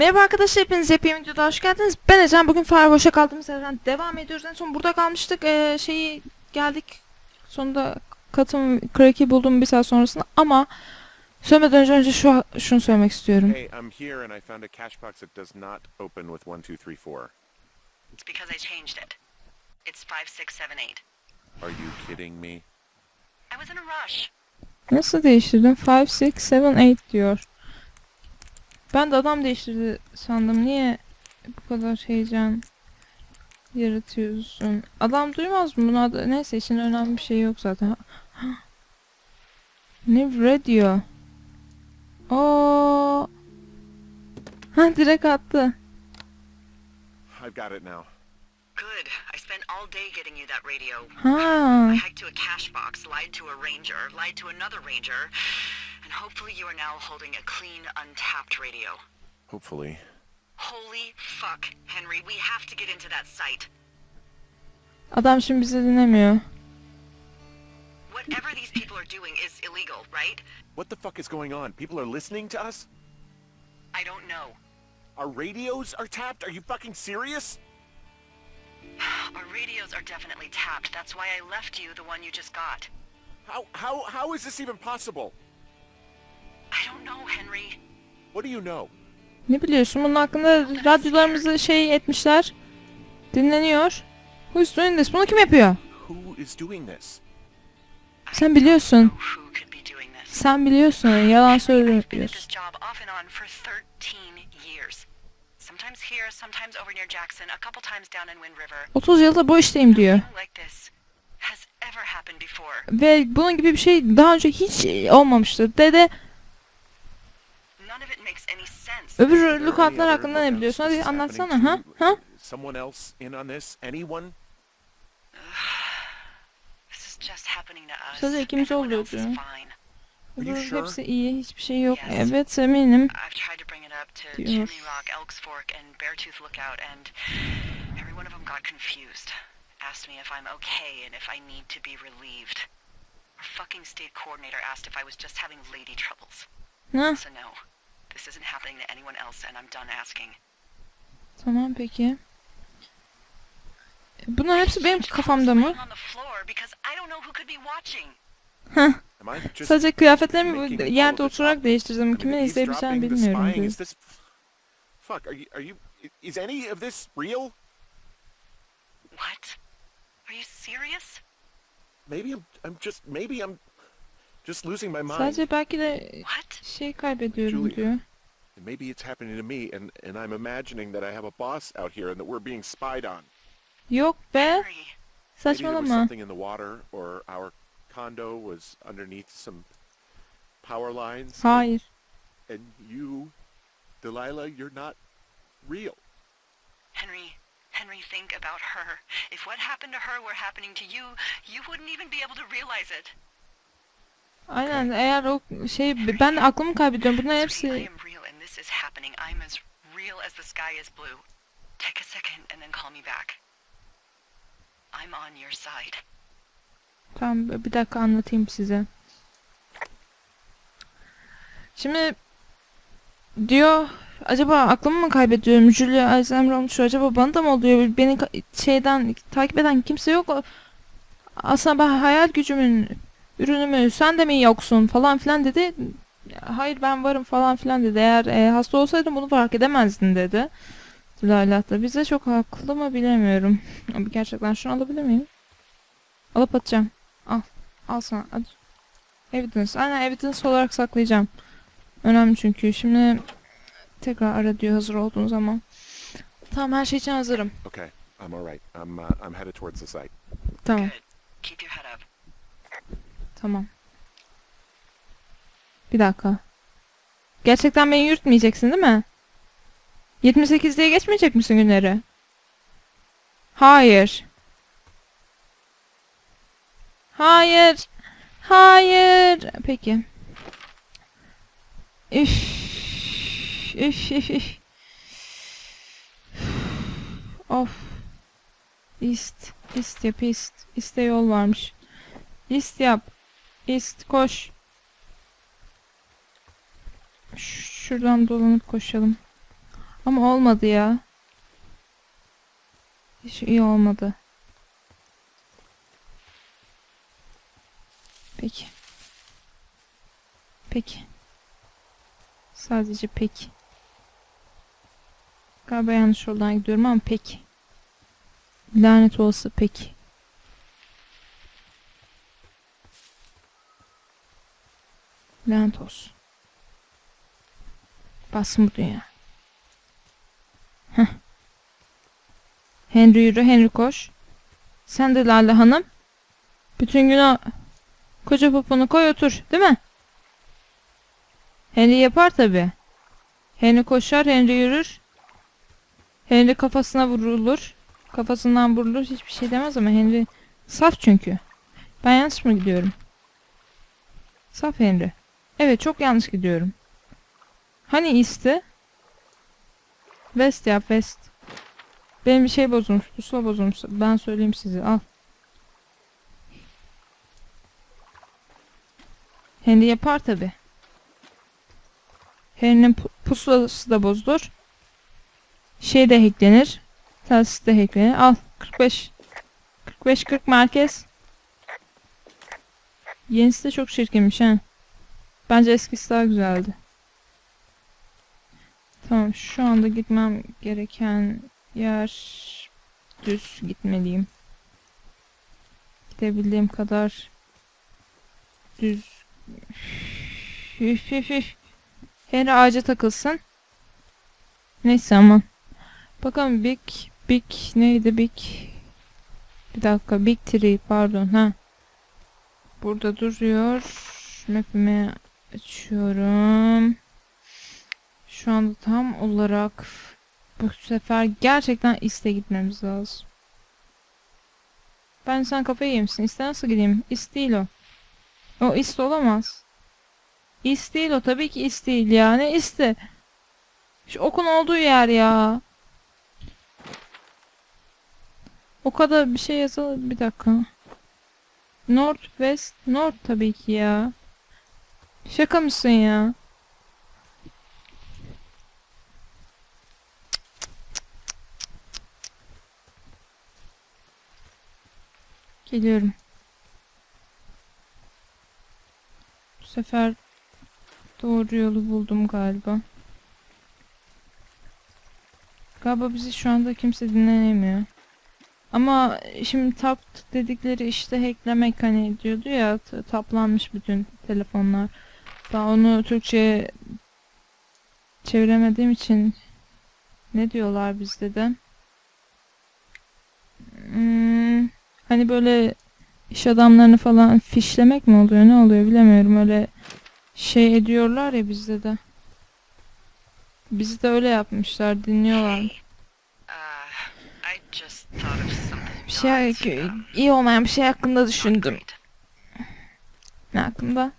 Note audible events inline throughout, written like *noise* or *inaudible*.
Merhaba arkadaşlar hepiniz yepyeni videoda hoş geldiniz. Ben Ecem. Bugün Firewatch'a kaldığımız yerden devam ediyoruz. En son burada kalmıştık. Ee, şeyi geldik. Sonunda katım Crack'i buldum bir saat sonrasında ama söylemeden önce, önce şu şunu söylemek istiyorum. Hey, I'm here and I found a cash box that does not open with 1234. It's because I changed it. It's 5678. Are you kidding me? I was in a rush. Nasıl değiştirdim? 5, 6, 7, 8 diyor. Ben de adam değiştirdi sandım. Niye bu kadar heyecan yaratıyorsun? Adam duymaz mı bunu? Neyse için önemli bir şey yok zaten. *gasps* ne radio? Oo. Ha direkt attı. I've got it now. Good. I spent all day getting you that radio. Ha. I hiked to a cash box, lied to a ranger, lied to another ranger, and hopefully you are now holding a clean, untapped radio. Hopefully. Holy fuck, Henry, we have to get into that site. Adam şimdi bizi dinlemiyor. Whatever these people are doing is illegal, right? What the fuck is going on? People are listening to us? I don't know. Our radios are tapped? Are you fucking serious? *sighs* Our radios are definitely tapped. That's why I left you the one you just got. How how how is this even possible? Ne biliyorsun? Bunun hakkında radyolarımızı şey etmişler. Dinleniyor. Who's doing this? Bunu kim yapıyor? Who is doing this? Sen biliyorsun. Sen biliyorsun. Yalan I've been at this söylüyorsun. job off and on for 13 years. Sometimes here, sometimes over near Jackson, a couple times down in Wind River. 30 yılda bu işteyim diyor. Nothing like this has ever happened before. Ve bunun gibi bir şey daha önce hiç olmamıştır. Dede None of it makes any sense. Öbür any hakkında ne biliyorsun? Hadi anlatsana ha? Ha? Someone else in on this? Anyone? *sighs* This is just happening to us. Sadece ikimiz oluyor diyor. sure? hepsi iyi. Hiçbir şey yok. Evet eminim. Diyor. Asked me if I'm okay and if I need to be relieved. Our fucking state coordinator asked if I was just having lady troubles. Ha? So no, this isn't happening to anyone else, and I'm done asking. Tamam peki. Bunlar hepsi benim kafamda mı? Just Sadece kıyafetlerimi bu yerde oturarak değiştirdim. Kimin izleyebileceğini bilmiyorum diyor. Fuck, are you are you is any of this real? What? Are you serious? Maybe I'm I'm just maybe I'm just losing my mind. Sadece belki de şey kaybediyorum diyor. Maybe it's happening to me and and I'm imagining that I have a boss out here and that we're being spied on. Yok be. Maybe there was Saçmalama. something in the water or our condo was underneath some power lines. Hayır. And you, Delilah, you're not real. Henry, Henry, think about her. If what happened to her were happening to you, you wouldn't even be able to realize it. Aynen eğer o şey ben aklımı kaybediyorum. Bunların Sweetie, I hepsi am this is happening. I'm as real as the sky is blue. Take a second and then call me back. I'm on your side. Tamam bir dakika anlatayım size. Şimdi diyor acaba aklımı mı kaybediyorum? Julia Eisenberg olmuş. Acaba bana da mı oluyor? Beni şeyden takip eden kimse yok. Aslında ben hayal gücümün ürünü mü? Sen de mi yoksun falan filan dedi. Hayır ben varım falan filan dedi. Eğer e, hasta olsaydım bunu fark edemezdin dedi. Delilah da bize çok haklı mı bilemiyorum. Abi gerçekten şunu alabilir miyim? Alıp atacağım. Al. Al sana. Hadi. Evidence. Aynen evidence olarak saklayacağım. Önemli çünkü. Şimdi tekrar ara diyor hazır olduğun zaman. Tamam her şey için hazırım. Okay, I'm all right. I'm uh, I'm headed towards the site. Tamam. Good. Keep your head up. Tamam. Bir dakika. Gerçekten beni yürütmeyeceksin değil mi? 78 diye geçmeyecek misin günleri? Hayır. Hayır. Hayır. Peki. Üf. Üf üf üf. Of. İst. İst yap ist. İste yol varmış. İst yap. İst koş. Şuradan dolanıp koşalım. Ama olmadı ya. Hiç iyi olmadı. Peki. Peki. Sadece peki. Galiba yanlış yoldan gidiyorum ama peki. Lanet olası peki. Lanet olsun. Bassın bu dünya. Heh. Henry yürü, Henry koş. Sen de Lale Hanım. Bütün gün o koca poponu koy otur, değil mi? Henry yapar tabi. Henry koşar, Henry yürür. Henry kafasına vurulur. Kafasından vurulur. Hiçbir şey demez ama Henry saf çünkü. Ben yanlış mı gidiyorum? Saf Henry. Evet çok yanlış gidiyorum. Hani isti? West yap West. Benim bir şey bozulmuş. Pusula bozulmuş. Ben söyleyeyim size. Al. Henry yapar tabi. Henry'nin pu- pusulası da bozulur. Şey de hacklenir. Telsiz de hacklenir. Al. 45. 45 40 merkez. Yenisi de çok çirkinmiş ha. Bence eskisi daha güzeldi. Tamam şu anda gitmem gereken yer düz gitmeliyim. Gidebildiğim kadar düz. *laughs* Henry ağaca takılsın. Neyse aman. Bakalım Big Big neydi Big bir dakika Big Tree pardon ha. Burada duruyor. Map'imi açıyorum. Şu anda tam olarak bu sefer gerçekten iste gitmemiz lazım. Ben sen kafayı yemişsin. İste nasıl gideyim? İst değil o. İst olamaz. İst değil o. Tabii ki ist değil ya. Ne isti? Şu okun olduğu yer ya. O kadar bir şey yazılı. Bir dakika. North West North tabii ki ya. Şaka mısın ya? Geliyorum. Bu sefer doğru yolu buldum galiba. Galiba bizi şu anda kimse dinleyemiyor. Ama şimdi tap dedikleri işte hacklemek hani diyordu ya taplanmış bütün telefonlar. Ben onu Türkçe'ye çeviremediğim için ne diyorlar bizde de? Hmm, hani böyle iş adamlarını falan fişlemek mi oluyor ne oluyor bilemiyorum öyle şey ediyorlar ya bizde de. Bizi de öyle yapmışlar dinliyorlar. Something Bir şey about iyi olmayan bir şey hakkında düşündüm. Ne hakkında?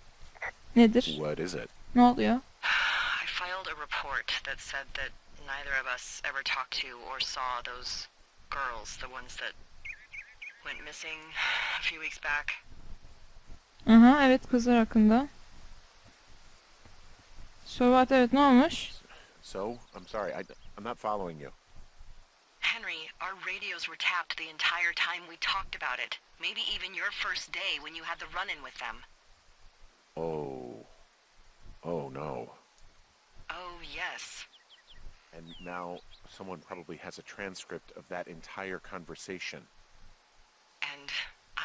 Nedir? Ne oluyor? I filed a report that said that neither of us ever talked to or saw those girls, the ones that went missing a few weeks back. Aha evet kızlar hakkında. So what evet ne olmuş? So, I'm sorry, I, I'm not following you. Henry, our radios were tapped the entire time we talked about it. Maybe even your first day when you had the run-in with them. Oh. Oh no. Oh, yes. And now someone probably has a transcript of that entire conversation.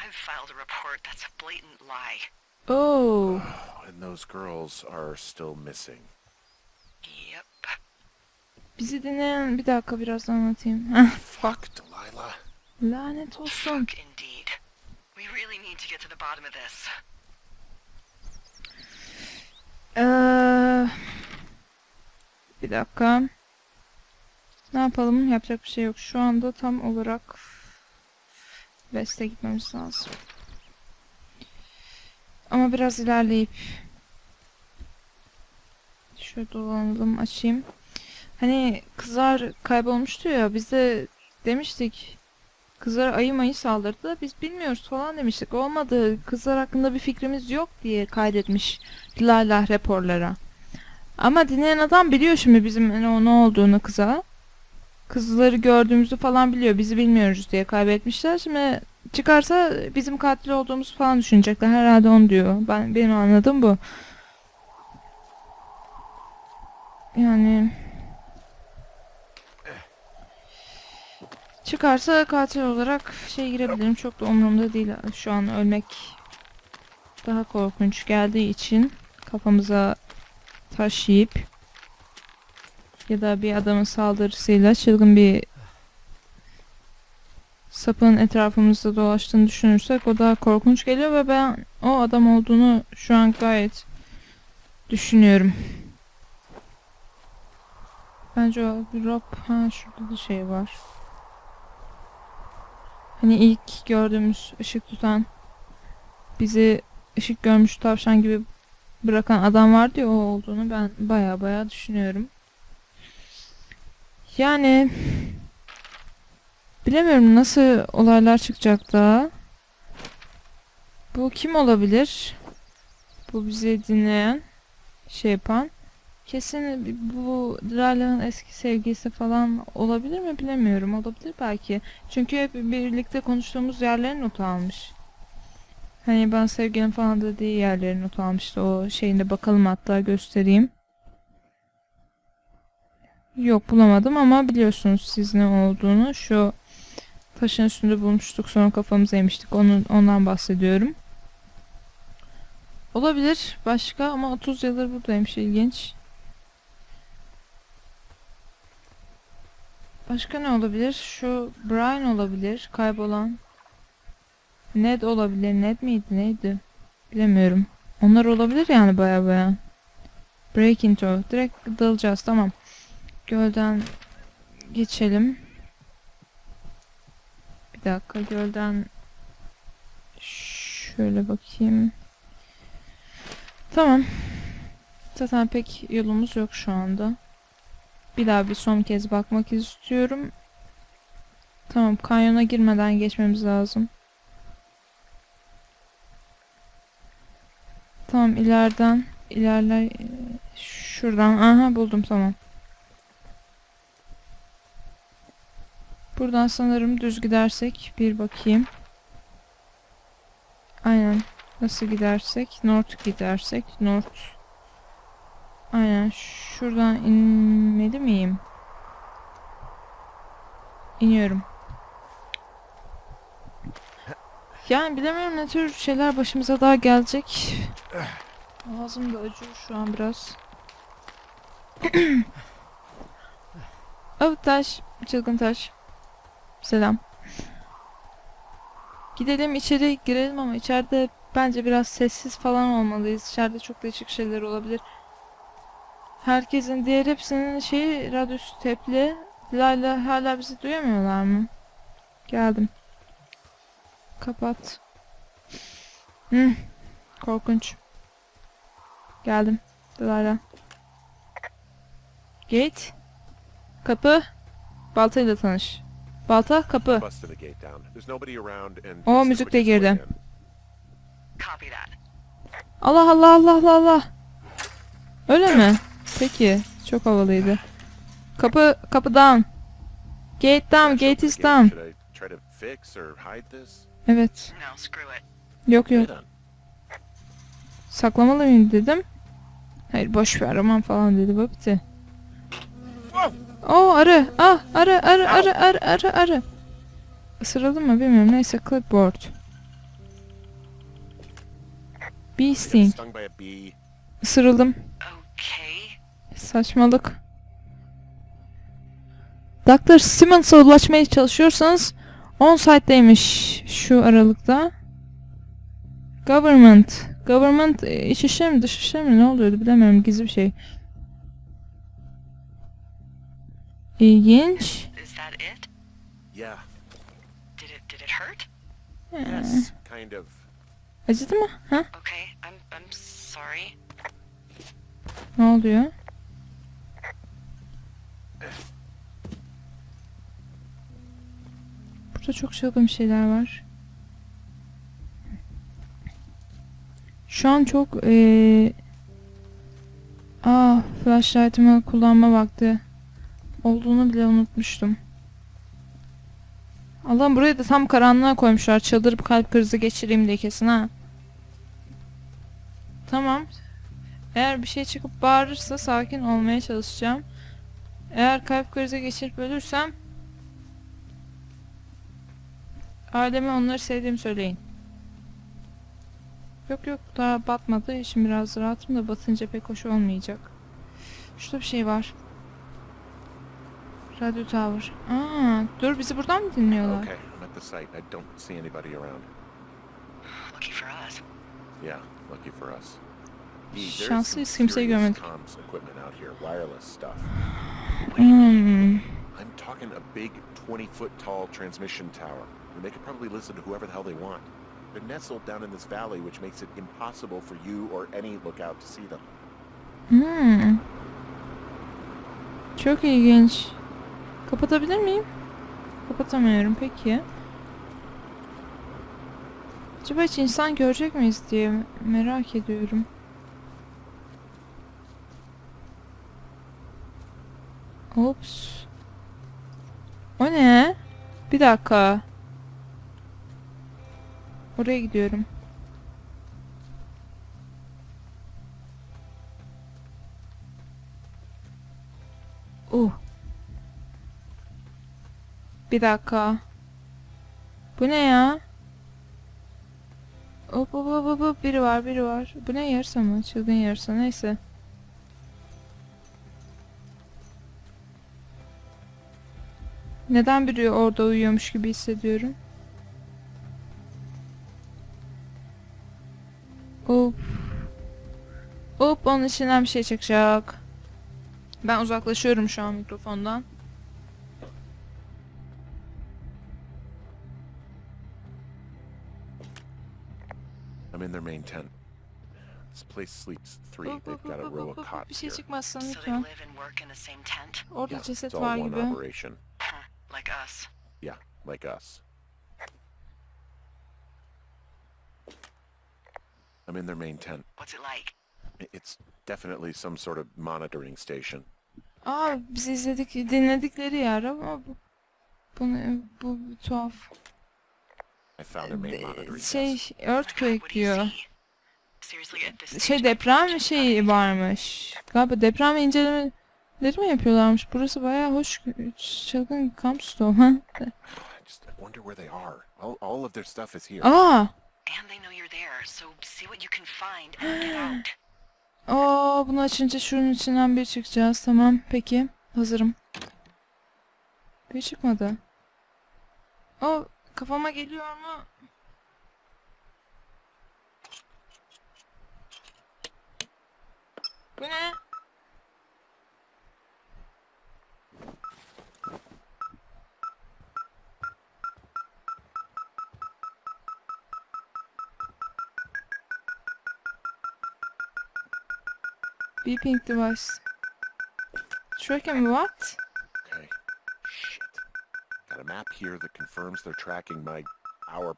I've filed a report that's a blatant lie. Oh. *sighs* And those girls are still missing. Yep. Bizi dinleyen bir dakika biraz anlatayım. Fuck, Delilah. Lanet olsun. Fuck indeed. We really need to get to the bottom of this. Ee, bir dakika. Ne yapalım? Yapacak bir şey yok. Şu anda tam olarak West'e gitmemiz lazım. Ama biraz ilerleyip şöyle dolanalım açayım. Hani kızlar kaybolmuştu ya biz de demiştik kızlara ayı mayı saldırdı biz bilmiyoruz falan demiştik. Olmadı kızlar hakkında bir fikrimiz yok diye kaydetmiş Lala raporlara. Ama dinleyen adam biliyor şimdi bizim ne, ne olduğunu kıza. Kızları gördüğümüzü falan biliyor. Bizi bilmiyoruz diye kaybetmişler. Şimdi çıkarsa bizim katil olduğumuzu falan düşünecekler. Herhalde onu diyor. Ben benim anladığım bu. Yani çıkarsa katil olarak şey girebilirim. Çok da umurumda değil. Şu an ölmek daha korkunç geldiği için kafamıza taş yiyip ya da bir adamın saldırısıyla çılgın bir sapın etrafımızda dolaştığını düşünürsek o daha korkunç geliyor ve ben o adam olduğunu şu an gayet düşünüyorum. Bence o bir ha şurada da şey var. Hani ilk gördüğümüz ışık tutan bizi ışık görmüş tavşan gibi bırakan adam vardı ya o olduğunu ben baya baya düşünüyorum. Yani bilemiyorum nasıl olaylar çıkacak daha. Bu kim olabilir? Bu bizi dinleyen, şey yapan. Kesin bu Dralya'nın eski sevgilisi falan olabilir mi bilemiyorum. Olabilir belki. Çünkü hep birlikte konuştuğumuz yerlerin not almış. Hani ben sevgilim falan dediği yerlerin not almıştı. O şeyinde bakalım hatta göstereyim. Yok bulamadım ama biliyorsunuz siz ne olduğunu. Şu taşın üstünde bulmuştuk sonra kafamıza yemiştik. Onun, ondan bahsediyorum. Olabilir başka ama 30 yıldır buradaymış ilginç. Başka ne olabilir? Şu Brian olabilir. Kaybolan. Ned olabilir. Ned miydi? Neydi? Bilemiyorum. Onlar olabilir yani baya baya. Break into. Direkt dalacağız. Tamam. Gölden geçelim. Bir dakika. Gölden şöyle bakayım. Tamam. Zaten pek yolumuz yok şu anda. Bir daha bir son kez bakmak istiyorum. Tamam. Kanyona girmeden geçmemiz lazım. Tamam ileriden ilerler şuradan aha buldum tamam. Buradan sanırım düz gidersek bir bakayım. Aynen. Nasıl gidersek? North gidersek. North. Aynen. Şuradan inmeli miyim? İniyorum. Yani bilemiyorum ne tür şeyler başımıza daha gelecek. Ağzım da acıyor şu an biraz. *clears throat* oh taş. Çılgın taş. Selam. Gidelim içeri girelim ama içeride bence biraz sessiz falan olmalıyız. İçeride çok değişik şeyler olabilir. Herkesin diğer hepsinin şeyi radyosu tepli. Layla hala bizi duyamıyorlar mı? Geldim. Kapat. Hmm. Korkunç. Geldim. Dilara. Gate. Kapı. Baltayla tanış. Balta, kapı. O müzik de girdi. Allah Allah Allah Allah Allah. Öyle mi? Peki. Çok havalıydı. Kapı, kapı down. Gate down, gate is down. Evet. Yok yok. Saklamalı mıyım dedim. Hayır boş ver aman falan dedi Babiti. Oo arı. Ah arı arı arı arı arı arı. Isırıldı mı bilmiyorum. Neyse clipboard. Bee sting. Isırıldım. Okay. Saçmalık. Dr. Simmons'a ulaşmaya çalışıyorsanız on site'deymiş şu aralıkta. Government. Government e, iç işe mi dış işe mi ne oluyordu bilemiyorum gizli bir şey. Kind of. acıdı mı? Ha? Okay. I'm I'm sorry. Ne oluyor? Burada çok çılgın şeyler var. Şu an çok eee, Ah, flashlight'ımı kullanma vakti olduğunu bile unutmuştum. Allah'ım burayı da tam karanlığa koymuşlar. Çıldırıp kalp krizi geçireyim diye kesin ha. Tamam. Eğer bir şey çıkıp bağırırsa sakin olmaya çalışacağım. Eğer kalp krizi geçirip ölürsem aileme onları sevdiğimi söyleyin. Yok yok daha batmadı. Şimdi biraz rahatım da batınca pek hoş olmayacak. Şurada bir şey var. Radyo tower. Aa, dur bizi buradan mı dinliyorlar? Okay, I'm at the site. I don't see anybody around. Lucky for us. Yeah, lucky for us. There's some Şanslıyız kimseyi görmedik. comms equipment out here, wireless stuff. Hmm. I'm talking a big 20 foot tall transmission tower. And they could probably listen to whoever the hell they want. They're nestled down in this valley, which makes it impossible for you or any lookout to see them. Hmm. Çok ilginç. Kapatabilir miyim? Kapatamıyorum peki. Acaba hiç insan görecek miyiz diye merak ediyorum. Ops. O ne? Bir dakika. Oraya gidiyorum. Uh. Bir dakika. Bu ne ya? Hop hop hop hop, biri var biri var. Bu ne yarısa mı? Çılgın yarısa neyse. Neden biri orada uyuyormuş gibi hissediyorum? Hop. Hop onun içinden bir şey çıkacak. Ben uzaklaşıyorum şu an mikrofondan. Place sleeps three. They've got a row of hop, cots Bir şey here. So they lütfen. live and work in the same tent? Orada Yeah, ceset it's all var one gibi. operation. Like us. Yeah, like us. I'm in their main tent. What's it like? I- It's definitely some sort of monitoring station. Aa bizi izledik dinledikleri yer ama bu bu, ne- bu tuhaf. I found their main monitoring Şey desk. earthquake What do you diyor. see? Şey deprem şeyi varmış. Galiba deprem incelemeleri mi yapıyorlarmış? Burası bayağı hoş çılgın kampüstü ha. *laughs* I just I wonder where they are. All, all of their stuff is here. Aa! And they know you're there, so see what you can find and get out. *gasps* Aa bunu açınca şunun içinden bir çıkacağız. Tamam peki. Hazırım. Bir çıkmadı. O kafama geliyor mu? Beeping device. Tracking what? Okay. Shit. Got a map here that confirms they're tracking my, our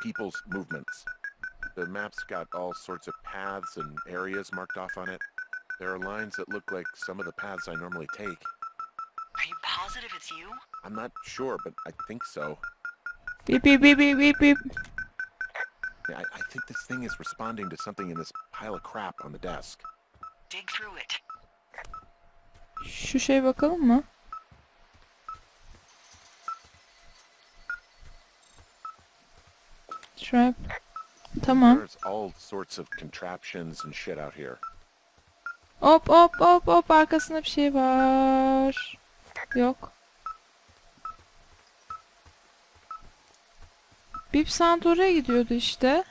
people's movements. The map's got all sorts of paths and areas marked off on it. There are lines that look like some of the paths I normally take. Are you positive it's you? I'm not sure, but I think so. Beep beep beep beep beep beep. Yeah, I, I think this thing is responding to something in this pile of crap on the desk. Dig through it. Şu şey bakalım mı? Trap. Tamam. There's all sorts of contraptions and shit out here. Hop hop hop hop arkasında bir şey var. Yok. Bip sound oraya gidiyordu işte.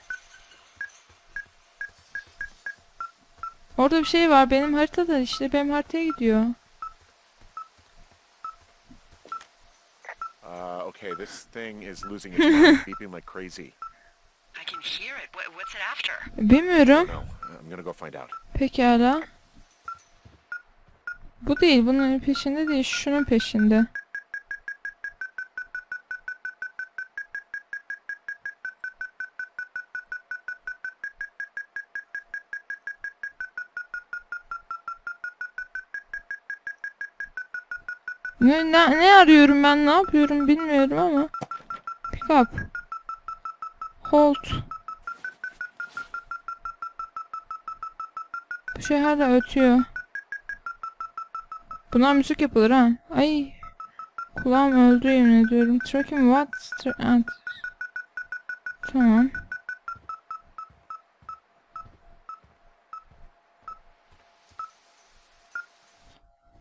Orada bir şey var benim haritada işte benim haritaya gidiyor. Uh, okay, this thing is losing its mind, *laughs* beeping like crazy. Bilmiyorum. Pekala. Bu değil. Bunun peşinde değil. Şunun peşinde. Ne, ne, ne arıyorum ben ne yapıyorum bilmiyorum ama. Pick up. Hold. Şey hala ötüyor. Bunlar müzik yapılır ha. Ay. Kulağım öldü yemin ediyorum. Tracking what? Tra- Tamam.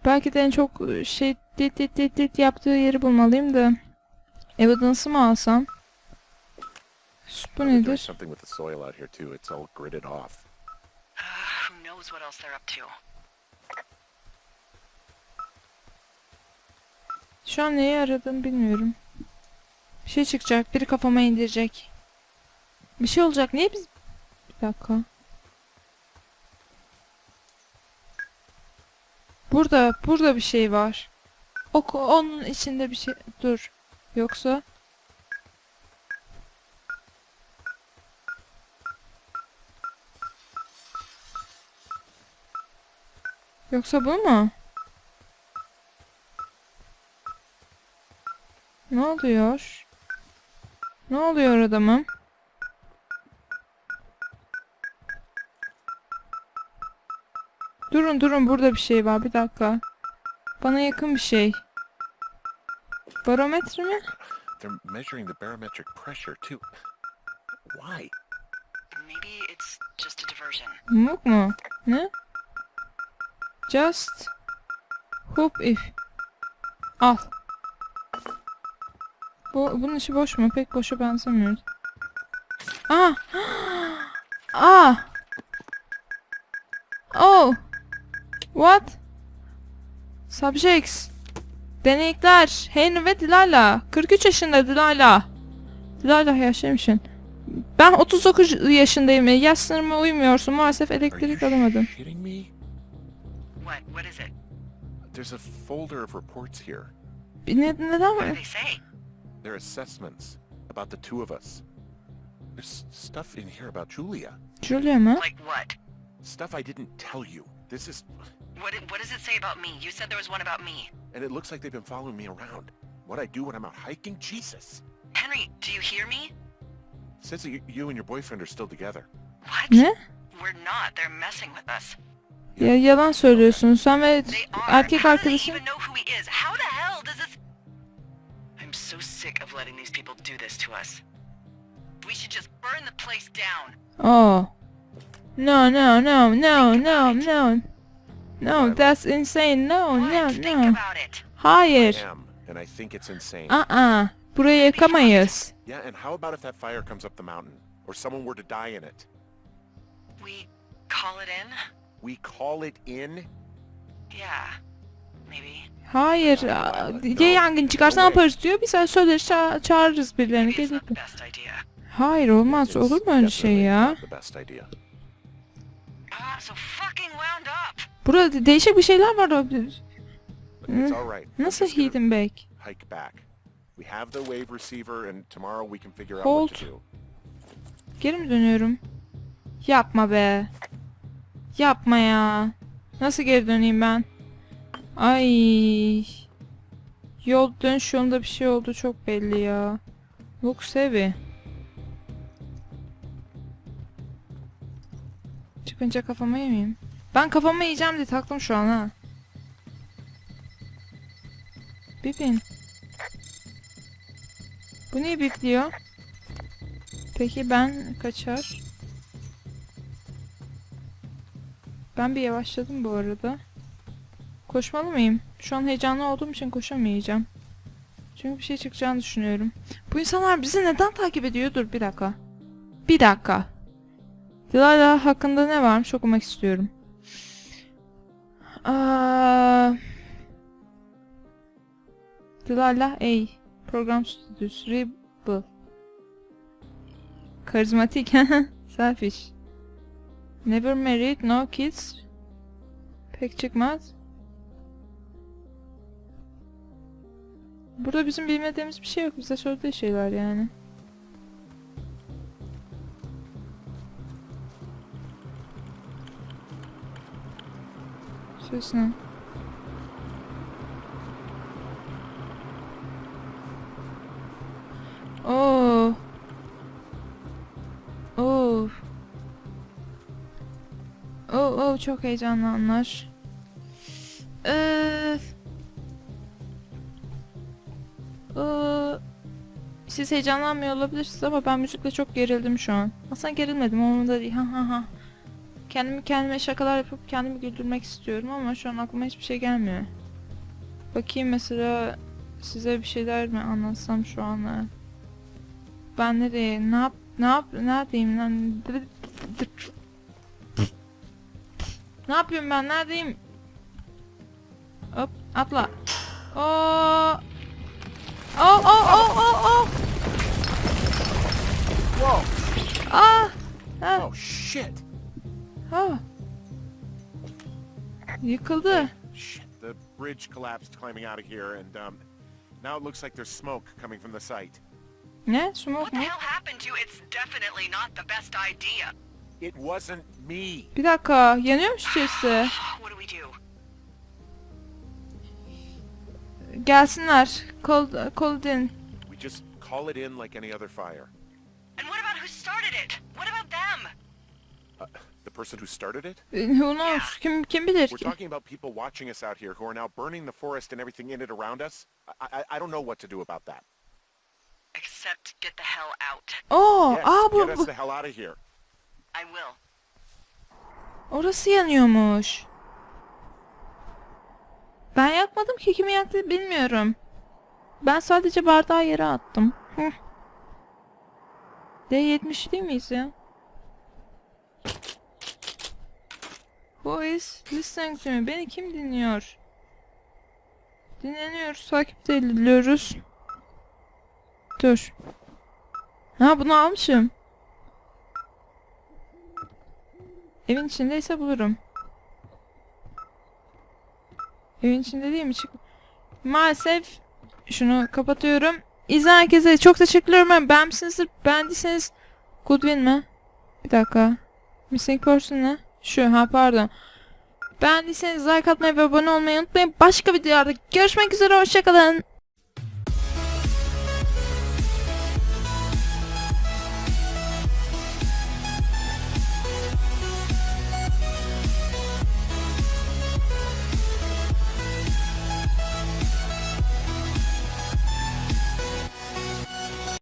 Belki de en çok şey dit dit dit dit yaptığı yeri bulmalıyım da. Evidence'ı mı alsam? Bu nedir? Knows what else they're up to? Şu an neyi aradım bilmiyorum. Bir şey çıkacak. Biri kafama indirecek. Bir şey olacak. Niye biz... Bir dakika. Burada, burada bir şey var. O, onun içinde bir şey... Dur. Yoksa... Yoksa bu mu? Ne oluyor? Ne oluyor adamım? Durun durun burada bir şey var bir dakika. Bana yakın bir şey. Barometre mi? They're measuring the barometric pressure too. Why? Maybe it's just a diversion. Mumuk mu? Ne? Just hope if. Al. Bu, bunun içi boş mu? Pek boşa benzemiyor. Ah! *gasps* Ah! Oh! What? Subjects. Denekler. Henry ve Delilah. 43 yaşında Delilah. Delilah yaşamışsın. Ben 39 yaşındayım. Yaş sınırıma uymuyorsun. Maalesef elektrik alamadım. There's a folder of reports here. What do they say? They're assessments about the two of us. There's stuff in here about Julia. Julia mı? Like what? Stuff I didn't tell you. This is... What? What does it say about me? You said there was one about me. And it looks like they've been following me around. What I do when I'm out hiking? Jesus. Henry, do you hear me? Says that you, you and your boyfriend are still together. What? Ne? We're not. They're messing with us. Ya yalan söylüyorsun. Sen ve erkek arkadaşın even know who he is? How the hell does this? I'm so sick of letting these people do this to us. We should just burn the place down. Oh. No, no, no, no, no, no. No, that's insane. No, no, no. Hayır. Aa, burayı yakamayız. Yeah, and how about if that fire comes up the mountain? Or someone were to die in it? We call it in? We call it in? Yeah. Maybe. Hayır. Ya yangın çıkarsa ne yaparız diyor. Biz söyleriz ça- çağırırız birilerini. Gelir. Hayır olmaz. Olur mu öyle şey ya? Ah, so fucking wound up. Burada de- değişik bir şeyler var. I'm Nasıl hidden back? Hike back. We have the wave receiver, and tomorrow we can figure out what to do. Geri mi dönüyorum? Yapma be. Yapma ya. Nasıl geri döneyim ben? Ay. Yol dönüş yolunda bir şey oldu çok belli ya. Look sevi. Çıkınca kafama yemeyeyim. Ben kafama yiyeceğim diye taktım şu an ha. Bipin. Bu niye bipliyor? Peki ben kaçar? Ben bir yavaşladım bu arada. Koşmalı mıyım? Şu an heyecanlı olduğum için koşamayacağım. Çünkü bir şey çıkacağını düşünüyorum. Bu insanlar bizi neden takip ediyor? Dur bir dakika. Bir dakika. Delilah hakkında ne varmış okumak istiyorum. Aa, Delilah A. Program Studios. Rebel. Karizmatik. *laughs* Selfish. Never married, no kids. Pek çıkmaz. Burada bizim bilmediğimiz bir şey yok. Bize söylediği şeyler yani. Ses ne? Oo. Oo. Oh, oh çok heyecanlı anlar. Ee, ee, siz heyecanlanmıyor olabilirsiniz ama ben müzikle çok gerildim şu an. Aslında gerilmedim umurumda değil. Ha ha ha. Kendimi kendime şakalar yapıp kendimi güldürmek istiyorum ama şu an aklıma hiçbir şey gelmiyor. Bakayım mesela size bir şeyler mi anlatsam şu an? Ben nereye? Ne yap? Ne yap? Neredeyim lan? Ne yapıyorum ben? Neredeyim? Hop atla. Oo. Oh oh oh oh oh. Whoa! Ah. Ah. Oh shit! ah. Yıkıldı. Shit! The bridge collapsed climbing out of here, and um, now it looks like there's smoke coming from the site. Ne? Smoke What the hell happened to you? It's definitely not the best idea. It wasn't me. Bir dakika. Yanıyormuş içerisi. What do we do? Gelsinler. Call, call it in. We just call it in like any other fire. And what about who started it? What about them? Uh, the person who started it? Who knows? Kim, kim bilir We're ki? talking about people watching us out here who are now burning the forest and everything in it around us. I, I, I don't know what to do about that. Except get the hell out. Oo, Yes, aa bu, get us the hell out of here. Orası yanıyormuş. Ben yakmadım ki kimi yaktı bilmiyorum. Ben sadece bardağı yere attım. Hı. D70 değil miyiz ya? Who is listening to me? Beni kim dinliyor? Dinleniyoruz, takip ediliyoruz. Dur. Ha bunu almışım. Evin içindeyse bulurum. Evin içinde değil mi? Çık. Maalesef şunu kapatıyorum. İzleyen herkese çok teşekkür ederim. Beğendiyseniz Goodwin mi? Bir dakika. Missing person ne? Şu ha pardon. Beğendiyseniz like atmayı ve abone olmayı unutmayın. Başka videolarda görüşmek üzere. Hoşçakalın.